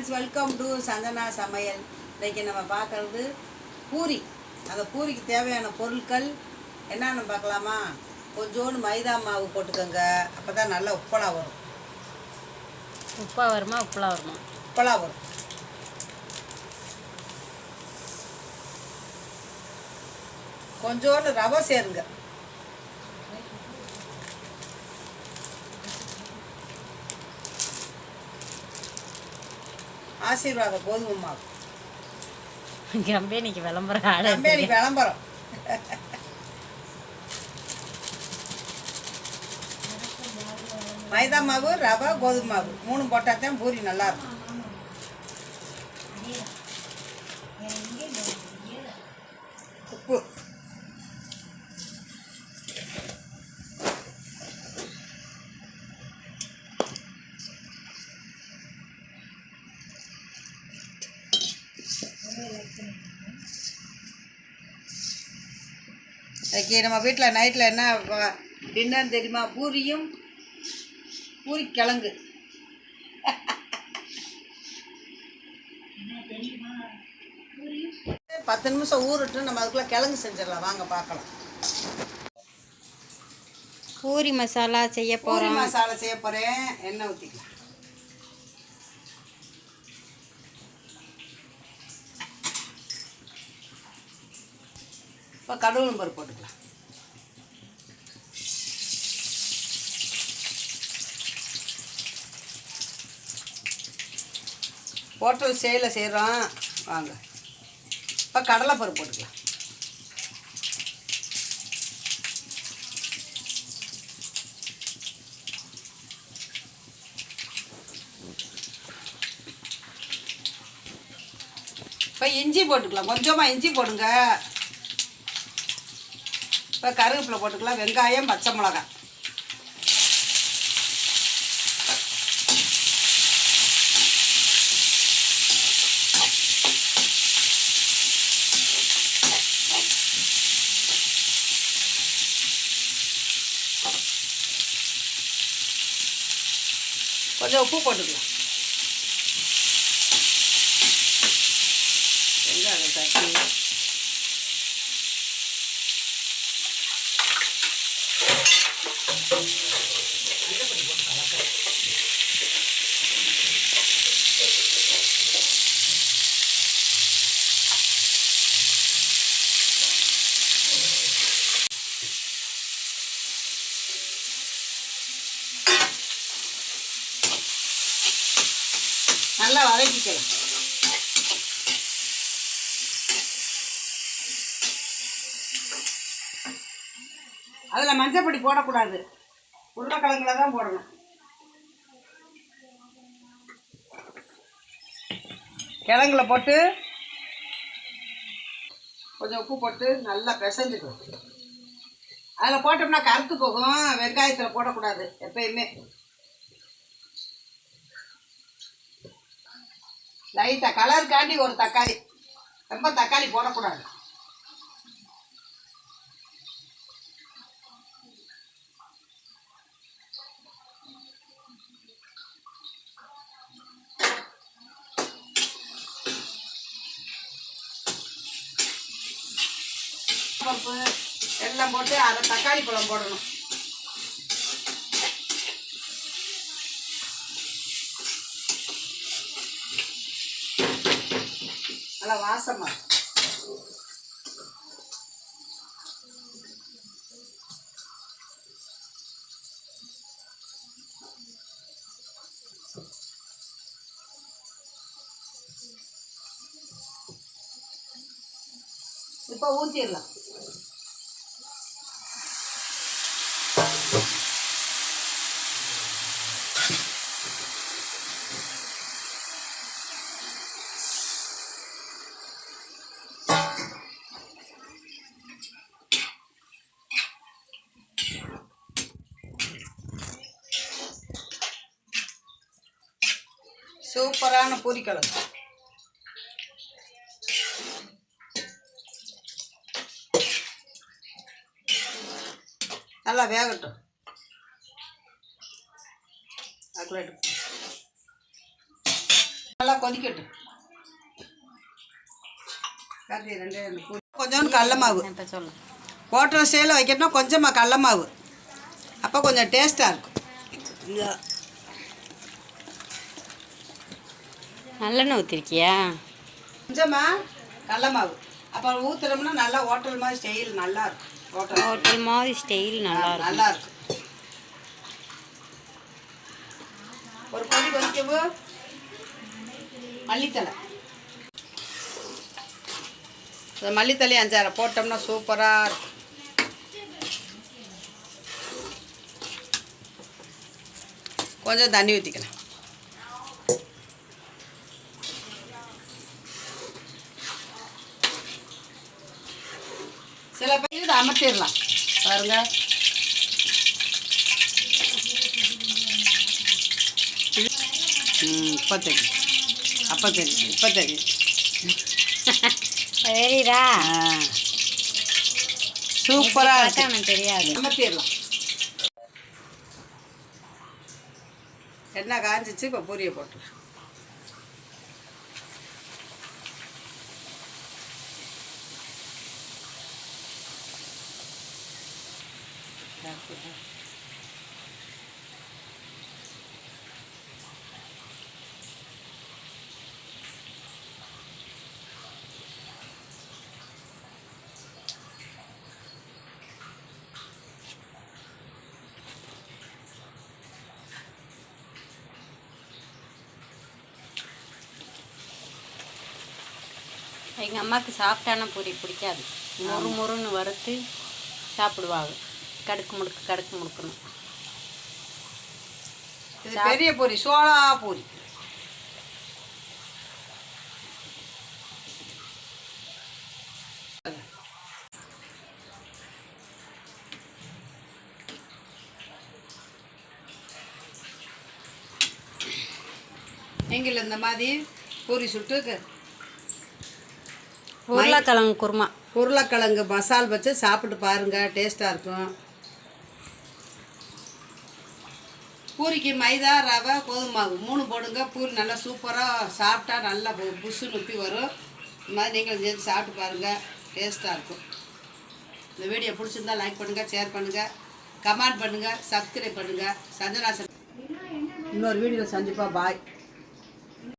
Friends welcome to Santhana சமையல் இன்றைக்கி நம்ம பார்க்குறது பூரி. அந்த பூரிக்கு தேவையான பொருட்கள் என்னென்னு பார்க்கலாமா? கொஞ்சோண்டு மைதா மாவு போட்டுக்கோங்க. அப்போ தான் நல்லா உப்பலா வரும். உப்பா வருமா உப்பலா வருமா? உப்பலா வரும். கொஞ்சோண்டு ரவை சேருங்க. ஆசீர்வாத கோதுமை மாவு கம்பெனிக்கு விளம்பரம் ஆட கம்பெனி விளம்பரம். மைதா மாவு ரவை கோதுமை மாவு. மூணு போட்டால் தான் பூரி நல்லா இன்னைக்கு நம்ம வீட்டில் நைட்டில் என்ன டின்னர் தெரியுமா? பூரியும் பூரி கிழங்கு. பத்து நிமிஷம் ஊறட்டும் நம்ம அதுக்குள்ளே கிழங்கு செஞ்சிடலாம். வாங்க பார்க்கலாம். பூரி மசாலா செய்ய பூரி போகிறோம் மசாலா செய்ய போகிறேன் எண்ணெய் ஊற்றிக்கலாம் இப்போ கடவுள் பருப்பு போட்டுக்கலாம். ஹோட்டல் சேலில் செய்கிறோம் வாங்க. இப்போ கடலைப்பருப்பு போட்டுக்கலாம். இப்போ இஞ்சி போட்டுக்கலாம். கொஞ்சமாக இஞ்சி போடுங்க. இப்போ கருவேப்பிலை போட்டுக்கலாம். வெங்காயம் பச்சை மிளகாய். கொஞ்சம் உப்பு போட்டுக்கலாம். வெங்காயம் தட்டி. நல்லா வதக்கிக்கலாம். அதில் மஞ்சப்பொடி போடக்கூடாது. உருளைக்கிழங்குல தான் போடணும். கிழங்குல போட்டு கொஞ்சம் உப்பு போட்டு நல்லா பிசைஞ்சுக்கணும். அதில் போட்டோம்னா கருத்து போகும். வெங்காயத்தில் போடக்கூடாது எப்பயுமே. லைட்டாக கலருக்காண்டி ஒரு தக்காளி. ரொம்ப தக்காளி போடக்கூடாது. பருப்பு எல்லாம் போட்டு அதை தக்காளி பழம் போடணும். நல்லா வாசமா. இப்போ ஊற்றிடலாம் சூப்பரான பூரிக்கிழங்கு. நல்லா வேகட்டும். அதுக்குள்ள. நல்லா கொதிக்கட்டும். கார்த்தி, ரெண்டே ரெண்டு பூரி. கொஞ்சோண்டு கடல மாவு. ஹோட்டல் ஸ்டைலில் வைக்கணும்னா கொஞ்சமாக கடல மாவு. அப்போ கொஞ்சம் டேஸ்ட்டாக இருக்கும் இந்த நல்லெண்ணெய் ஊற்றிருக்கியா கொஞ்சமாக கடல மாவு. அப்போ ஊற்றுறோம்னா நல்லா ஹோட்டல் மாதிரி ஸ்டைல் நல்லா இருக்கும். ஹோட்டல். ஹோட்டல் மாதிரி ஸ்டைல் நல்லா இருக்கும். நல்லா இருக்கும். ஒரு கொதி கொதிக்கவு மல்லித்தலை இந்த மல்லித்தலை அஞ்சாறு போட்டோம்னா சூப்பராக இருக்கும். கொஞ்சம் தண்ணி ஊற்றிக்கலாம் சில பேர் இதை அமர்த்திடலாம். பாருங்க. இப்போ தெரியும் அப்போ தெரியும் இப்போ தெரியும் சரிடா. சூப்பராக இருக்கு. தெரியாது. அமர்த்திடலாம். எண்ணெய் காஞ்சிச்சு இப்போ பூரியை போட்டுலாம் எங்கள் அம்மாவுக்கு சாஃப்டான பூரி பிடிக்காது. மொறு மொறுன்னு வறுத்து சாப்பிடுவாங்க. கடுக்கு முடுக்கு கடுக்கு முடுக்குன்னு. இது பெரிய பூரி சோளா பூரி. நீங்கள் இந்த மாதிரி பூரி சுட்டு உருளைக்கிழங்கு குருமா. உருளைக்கிழங்கு மசால் வச்சு சாப்பிட்டு பாருங்கள் டேஸ்ட்டாக இருக்கும். பூரிக்கு மைதா ரவை கோதுமாவு மூணு போடுங்க. பூரி நல்லா சூப்பராக சாப்பிட்டா நல்லா பு- நுப்பி வரும். இந்த மாதிரி நீங்களும் சேர்த்து சாப்பிட்டு பாருங்கள் டேஸ்ட்டாக இருக்கும். இந்த வீடியோ பிடிச்சிருந்தா லைக் பண்ணுங்கள் ஷேர் பண்ணுங்கள் கமெண்ட் பண்ணுங்கள் சப்ஸ்கிரைப் பண்ணுங்கள் சஞ்சனா இன்னொரு வீடியோவில் சந்திப்பா பாய்